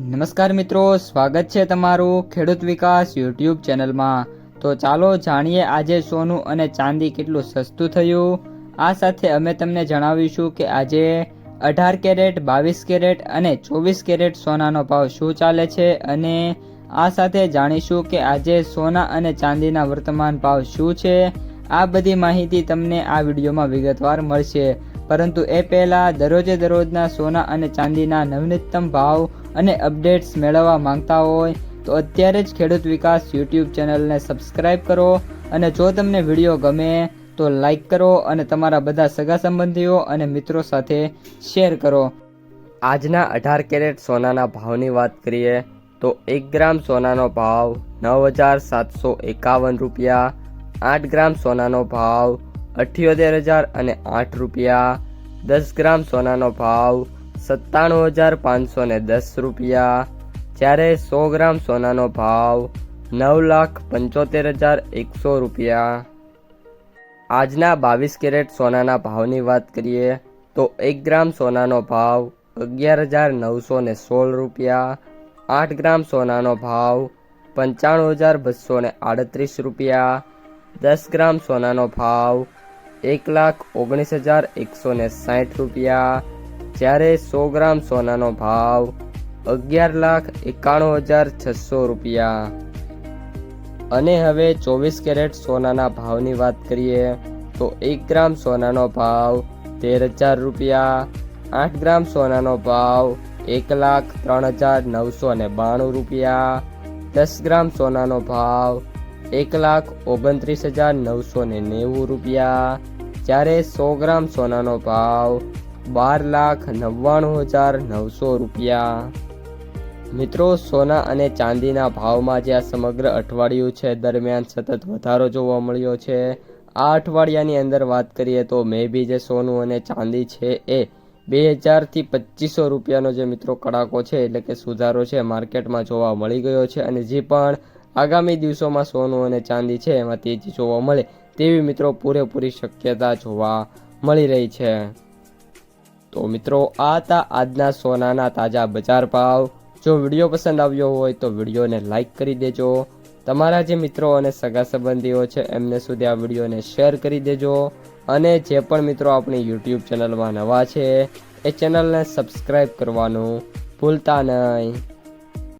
નમસ્કાર મિત્રો, સ્વાગત છે તમારું ખેડૂત વિકાસ યુટ્યુબ ચેનલમાં. તો ચાલો જાણીએ આજે સોનું અને ચાંદી કેટલું સસ્તું થયું. આ સાથે અમે તમને જણાવીશું કે આજે અઢાર કેરેટ, બાવીસ કેરેટ અને ચોવીસ કેરેટ સોનાનો ભાવ શું ચાલે છે અને આ સાથે જાણીશું કે આજે સોના અને ચાંદીના વર્તમાન ભાવ શું છે. આ બધી માહિતી તમને આ વિડીયોમાં વિગતવાર મળશે. પરંતુ એ પહેલાં દરરોજે દરરોજના સોના અને ચાંદીના નવીનતમ ભાવ અને અપડેટ્સ મેળવવા માંગતા હોય તો અત્યારે જ ખેડૂત વિકાસ યુટ્યુબ ચેનલને સબસ્ક્રાઇબ કરો અને જો તમને વીડિયો ગમે તો લાઈક કરો અને તમારા બધા સગા સંબંધીઓ અને મિત્રો સાથે શેર કરો. આજના અઢાર કેરેટ સોનાના ભાવની વાત કરીએ તો એક ગ્રામ સોનાનો ભાવ નવ હજાર સાતસો એકાવન રૂપિયા, આઠ ગ્રામ સોનાનો ભાવ અઠ્યોતેર હજાર અને આઠ રૂપિયા, દસ ગ્રામ સોનાનો ભાવ સત્તાણું હજાર પાંચસો ને દસ રૂપિયા. જ્યારે સો ગ્રામ સોનાનો ભાવ નવ લાખ પંચોતેર હજાર એકસો રૂપિયા. આજના બાવીસ કેરેટ સોનાના ભાવની વાત કરીએ, તો એક ગ્રામ સોનાનો ભાવ અગિયાર હજાર નવસો ને સોળ રૂપિયા. આઠ ગ્રામ સોનાનો ભાવ પંચાણું હજાર બસો ને આડત્રીસ રૂપિયા. દસ ગ્રામ સોનાનો ભાવ એક લાખ ઓગણીસ હજાર એકસો ને સાઠ રૂપિયા. જ્યારે સો ગ્રામ સોનાનો ભાવ અગિયાર લાખ એકાણું હજાર છસો રૂપિયા. અને હવે ચોવીસ કેરેટ સોનાના ભાવની વાત કરીએ, તો એક ગ્રામ સોનાનો ભાવ તેર હજાર રૂપિયા, આઠ ગ્રામ સોનાનો ભાવ એક લાખ ત્રણ હજાર નવસો ને બાણું રૂપિયા, દસ ગ્રામ સોનાનો ભાવ એક લાખ ઓગણત્રીસ હજાર નવસો ને નેવું રૂપિયા. જ્યારે સો ગ્રામ સોનાનો ભાવ બાર લાખ નવ્વાણું હજાર નવસો રૂપિયા. મિત્રો, સોના અને ચાંદીના ભાવમાં જે આ સમગ્ર અઠવાડિયું છે, દરમિયાન સતત વધારો જોવા મળ્યો છે. આ અઠવાડિયાની અંદર વાત કરીએ તો મે બી જે સોનું અને ચાંદી છે એ બે હજારથી પચીસો રૂપિયાનો જે મિત્રો કડાકો છે, એટલે કે સુધારો છે, માર્કેટમાં જોવા મળી ગયો છે અને જે પણ આગામી દિવસોમાં સોનું અને ચાંદી છે, એમાં તેજી જોવા મળે તેવી મિત્રો પૂરેપૂરી શક્યતા જોવા મળી રહી છે. તો મિત્રો, આ હતા આજના સોનાના તાજા બજાર ભાવ. જો વીડિયો પસંદ આવ્યો હોય તો વિડીયોને લાઈક કરી દેજો. તમારા જે મિત્રો અને સગા સંબંધીઓ છે, એમને સુધી આ વિડીયોને શેર કરી દેજો. અને જે પણ મિત્રો આપણી યુટ્યુબ ચેનલમાં નવા છે, એ ચેનલને સબસ્ક્રાઈબ કરવાનું ભૂલતા નહીં.